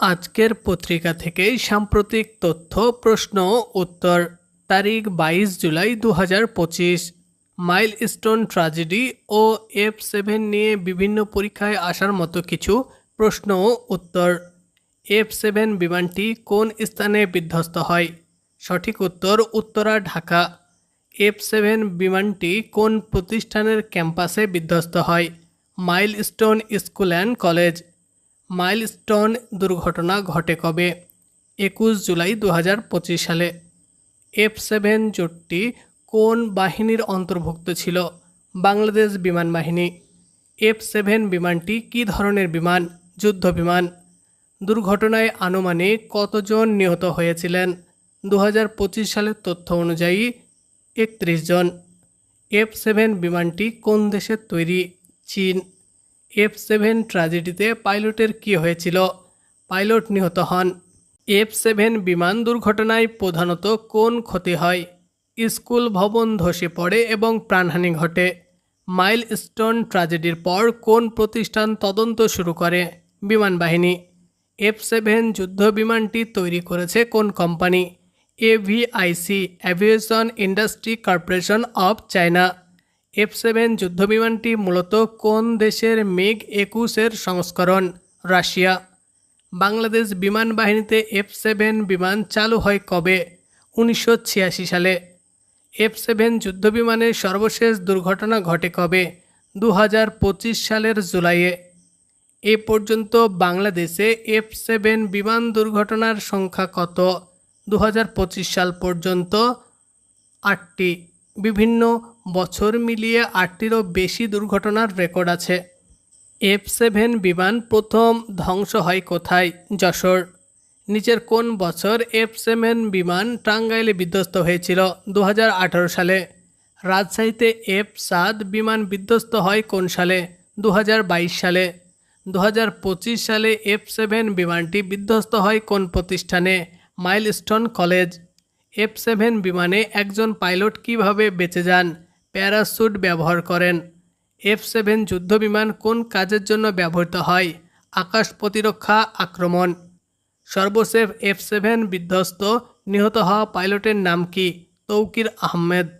আজকের পত্রিকা থেকে সাম্প্রতিক তথ্য, প্রশ্ন, উত্তর। তারিখ বাইশ জুলাই দু হাজার পঁচিশ। মাইল স্টোন ট্র্যাজেডি ও এফ সেভেন নিয়ে বিভিন্ন পরীক্ষায় আসার মতো কিছু প্রশ্ন, উত্তর। এফ সেভেন বিমানটি কোন স্থানে বিধ্বস্ত হয়? সঠিক উত্তর উত্তরা, ঢাকা। এফ সেভেন বিমানটি কোন প্রতিষ্ঠানের ক্যাম্পাসে বিধ্বস্ত হয়? Milestone school and college. Milestone দুর্ঘটনা ঘটে কবে? একুশ জুলাই দু সালে। এফ সেভেন জোটটি কোন বাহিনীর অন্তর্ভুক্ত ছিল? বাংলাদেশ বিমান বাহিনী। এফ সেভেন বিমানটি কী ধরনের বিমান? যুদ্ধ বিমান। দুর্ঘটনায় আনুমানিক কতজন নিহত হয়েছিলেন? দু হাজার পঁচিশ সালের তথ্য অনুযায়ী একত্রিশ জন। এফ সেভেন বিমানটি কোন দেশের তৈরি? চীন। এফ সেভেন ট্র্যাজেডিতে পাইলটের কী হয়েছিল? পাইলট নিহত হন। এফ সেভেন বিমান দুর্ঘটনায় প্রধানত কোন ক্ষতি হয়? স্কুল ভবন ধসে পড়ে এবং প্রাণহানি ঘটে। মাইল স্টোন ট্র্যাজেডির পর কোন প্রতিষ্ঠান তদন্ত শুরু করে? বিমান বাহিনী। এফ সেভেন যুদ্ধ বিমানটি তৈরি করেছে কোন company? AVIC aviation industry corporation of China F seven যুদ্ধবিমানটি মূলত কোন দেশের মেঘ একুশের সংস্করণ? রাশিয়া। বাংলাদেশ বিমান বাহিনীতে এফ সেভেন বিমান চালু হয় কবে? উনিশশো ছিয়াশি সালে। এফ সেভেন যুদ্ধবিমানের সর্বশেষ দুর্ঘটনা ঘটে কবে? দু হাজার পঁচিশ সালের জুলাইয়ে। এ পর্যন্ত বাংলাদেশে এফ সেভেন বিমান দুর্ঘটনার সংখ্যা কত? দু হাজার পঁচিশ সাল পর্যন্ত আটটি। বিভিন্ন বছর মিলিয়ে আটটিরও বেশি দুর্ঘটনার রেকর্ড আছে। এফ সেভেন বিমান প্রথম ধ্বংস হয় কোথায়? যশোর। নিচের কোন বছর এফ সেভেন বিমান টাঙ্গাইলে বিধ্বস্ত হয়েছিল? দু হাজার আঠারো সালে। রাজশাহীতে এফ সাত বিমান বিধ্বস্ত হয় কোন সালে? দু হাজার বাইশ সালে। দু হাজার পঁচিশ সালে এফ সেভেন বিমানটি বিধ্বস্ত হয় কোন প্রতিষ্ঠানে? Milestone college. এফ সেভেন বিমানে একজন পাইলট কীভাবে বেঁচে যান? প্যারাস্যুট ব্যবহার করেন। এফ সেভেন যুদ্ধবিমান কোন কাজের জন্য ব্যবহৃত হয়? আকাশ প্রতিরক্ষা আক্রমণ। সর্বশেষ এফ সেভেন বিধ্বস্ত নিহত হওয়া পাইলটের নাম কি? তৌকির আহমেদ।